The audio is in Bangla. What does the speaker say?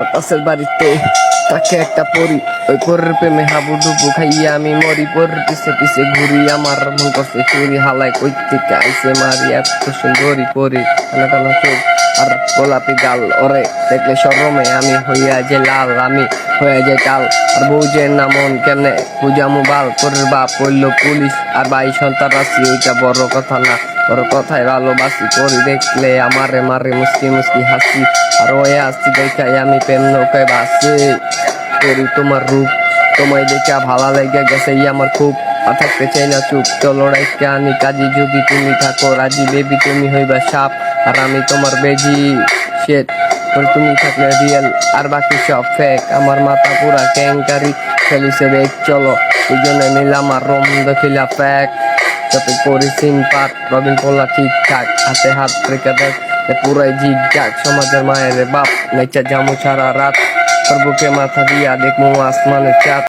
পাশের বাড়িতে তাকে একটা পরি ওই পরের প্রেমে হাবুডুবু খাইয়া আমি মরি। পরের পিছে পিছে ঘুরি আমার মন করছে, চুরি হালাই কই থেকে আইসে মারি, এত সুন্দরী পরি, টানা টানা চোখ আর গোলাপি গাল। ওরে, দেখলে সরমে, আমি হইয়া যে লাল, আমি হইয়া যে কাল। আর বউজের না মন কেমনে পূজামু বাল। পরের বাপ পড়ল পুলিশ, আর ভাই সন্তান আছি, এইটা বড় কথা না। বড় কথায় ভালোবাসি, করি দেখলে আমারে মারে মুসকি মুসকি হাসি। আর ওই আসছি দেখাই আমি প্রেম নৌকায় বাসি করি তোমার রূপ, তোমায় দেখা ভালো লেগে গেছে ই আমার খুব। থাকতে চাই না চুপ তো রাইকে আমি কাজী, যদি তুমি থাকো, রাজি বেবি, তুমি হইবা সাপ। আর আমি তোমার বেজি শেট তুমি থাকলে রিয়েল আর বাকি সব ফেক আমার মাথা পুরা ক্যাঙ্কারি ফেলিছে বেগ চলো। এই জন্য নিলাম আর রোম দেখিলা ফ্যাক যাতে করি সিন পাক রবিন পোলা ঠিকঠাক হাতে হাত রেখে দেখ পুরাই জিগ যাক, সমাজের মায়ের বাপ নেচা জামু ছাড়া রাত। তোর বুকে মাথা দিয়া দেখব আসমানের চাঁদ।